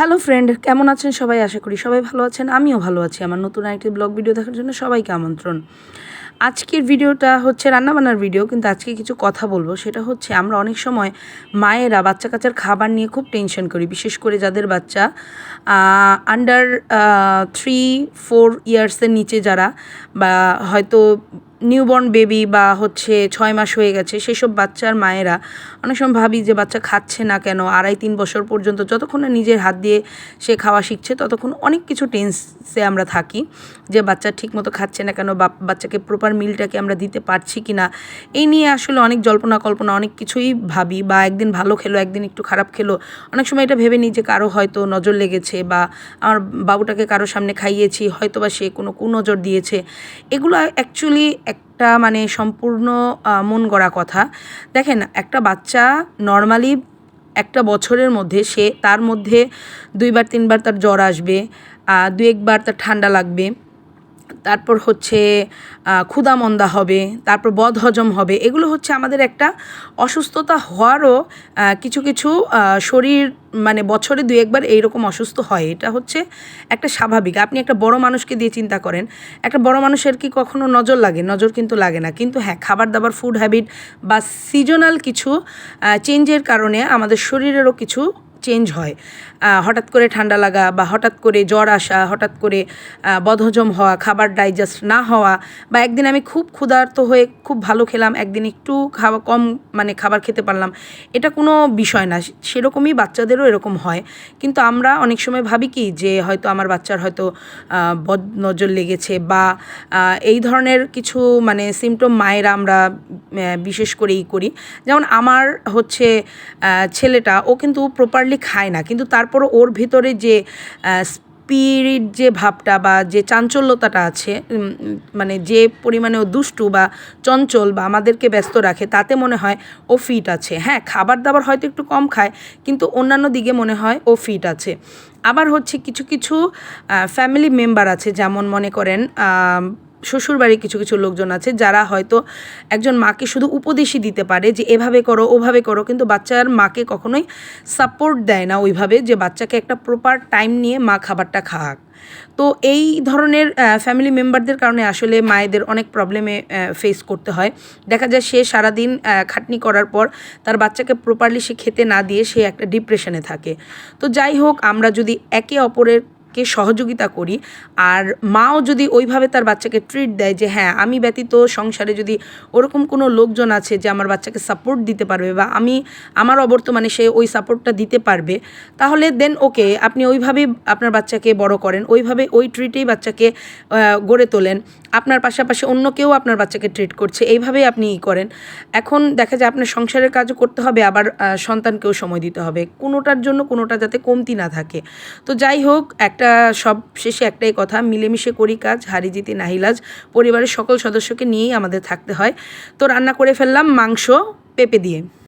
Hello friend কেমন আছেন? সবাই আশা করি সবাই ভালো আছেন। আমিও ভালো আছি। আমার নতুন একটি ব্লগ ভিডিও দেখার জন্য সবাইকে আমন্ত্রণ। আজকের ভিডিওটা হচ্ছে রান্নাবান্নার ভিডিও কিন্তু আজকে কিছু কথা বলব। সেটা হচ্ছে আমরা অনেক সময় মায়েরা বাচ্চা কাচ্চার খাবার নিয়ে খুব টেনশন করি, বিশেষ করে যাদের বাচ্চা আন্ডার থ্রি ফোর ইয়ার্সের নিচে যারা বা হয়তো নিউবর্ন বেবি বা হচ্ছে ছয় মাস হয়ে গেছে, সেসব বাচ্চার মায়েরা অনেক সময় ভাবি যে বাচ্চা খাচ্ছে না কেন, আড়াই তিন বছর পর্যন্ত যতক্ষণ না নিজের হাত দিয়ে সে খাওয়া শিখছে, ততক্ষণ অনেক কিছু টেন্সে আমরা থাকি যে বাচ্চা ঠিকমতো খাচ্ছে না কেন বা বাচ্চাকে প্রপার মিলটাকে আমরা দিতে পারছি কি না এই নিয়ে আসলে অনেক জল্পনা কল্পনা, অনেক কিছুই ভাবি বা একদিন ভালো খেলো, একদিন একটু খারাপ খেলো। অনেক সময় এটা ভেবে নিই যে কারও হয়তো নজর লেগেছে বা আমার বাবুটাকে কারও সামনে খাইয়েছি হয়তো বা সে কোনো কুনজর দিয়েছে। এগুলো অ্যাকচুয়ালি একটা মানে সম্পূর্ণ মন গড়া কথা। দেখেন, একটা বাচ্চা নর্মালি একটা বছরের মধ্যে সে তার মধ্যে দুইবার, তিনবার তার জ্বর আসবে দু একবার তার ঠান্ডা লাগবে। তারপর হচ্ছে ক্ষুদামন্দা হবে, তারপর বদহজম হবে, এগুলো হচ্ছে আমাদের একটা অসুস্থতা হওয়ারও কিছু কিছু শরীর মানে বছরে দু একবার এইরকম অসুস্থ হয়। এটা হচ্ছে একটা স্বাভাবিক। আপনি একটা বড় মানুষকে দিয়ে চিন্তা করেন, একটা বড় মানুষের কি কখনো নজর লাগে? নজর কিন্তু লাগে না। কিন্তু হ্যাঁ খাবার দাবার ফুড হ্যাবিট বা সিজনাল কিছু চেঞ্জের কারণে আমাদের শরীরেরও কিছু চেঞ্জ হয়। হঠাৎ করে ঠান্ডা লাগা বা হঠাৎ করে জ্বর আসা, হঠাৎ করে বদহজম হওয়া, খাবার ডাইজেস্ট না হওয়া বা একদিন আমি খুব ক্ষুধার্ত হয়ে খুব ভালো খেলাম, একদিন একটু খাওয়া কম মানে খাবার খেতে পারলাম, এটা কোনো বিষয় না। সেরকমই বাচ্চাদেরও এরকম হয়। কিন্তু আমরা অনেক সময় ভাবি কি যে হয়তো আমার বাচ্চার হয়তো বদ নজর লেগেছে বা এই ধরনের কিছু মানে সিমটম মায়েরা আমরা বিশেষ করেই করি। যেমন আমার হচ্ছে ছেলেটা, ও কিন্তু প্রপারলি খায় না। কিন্তু তারপরও ওর ভিতরে যে স্পিরিট যে ভাবটা বা যে চাঞ্চল্যতাটা আছে মানে যে পরিমাণে ও দুষ্টু বা চঞ্চল বা আমাদেরকে ব্যস্ত রাখে, তাতে মনে হয় ও ফিট আছে। হ্যাঁ খাবার দাবার হয়তো একটু কম খায়, কিন্তু অন্যান্য দিকে মনে হয় ও ফিট আছে। আবার হচ্ছে কিছু কিছু ফ্যামিলি মেম্বার আছে, যেমন মনে করেন শ্বশুরবাড়ির কিছু কিছু লোকজন আছে যারা হয়তো একজন মাকে শুধু উপদেশই দিতে পারে যে এভাবে করো, ওভাবে করো, কিন্তু বাচ্চার মাকে কখনোই সাপোর্ট দেয় না ওইভাবে যে বাচ্চাকে একটা প্রপার টাইম নিয়ে মা খাবারটা খাক। তো এই ধরনের ফ্যামিলি মেম্বারদের কারণে আসলে মায়েদের অনেক প্রবলেমে ফেস করতে হয়। দেখা যায় সে সারাদিন খাটনি করার পর তার বাচ্চাকে প্রপারলি সে খেতে না দিয়ে সে একটা ডিপ্রেশনে থাকে। তো যাই হোক, আমরা যদি একে অপরের কে সহযোগিতা করি। আর মাও যদি ওইভাবে তার বাচ্চাকে ট্রিট দেয় যে হ্যাঁ আমি ব্যতীত সংসারে যদি ওরকম কোনো লোকজন আছে যে আমার বাচ্চাকে সাপোর্ট দিতে পারবে বা আমি, আমার অবর্তমানে সে ওই সাপোর্টটা দিতে পারবে, তাহলে দেন ওকে আপনি ওইভাবেই আপনার বাচ্চাকে বড় করেন, ওইভাবে ওই ট্রিটেই বাচ্চাকে গড়ে তোলেন। আপনার পাশাপাশি অন্য কেউ আপনার বাচ্চাকে ট্রিট করছে, এইভাবেই আপনি ই করেন। এখন দেখা যায় আপনার সংসারের কাজও করতে হবে, আবার সন্তানকেও সময় দিতে হবে। কোনোটার জন্য কোনোটা যাতে কমতি না থাকে। তো যাই হোক একটা, সব শেষে একটাই কথা, মিলেমিশে করি কাজ, হারি জিতি নাহিলাজ পরিবারের সকল সদস্যকে নিয়েই আমাদের থাকতে হয়। তো রান্না করে ফেললাম মাংস, পেঁপে দিয়ে।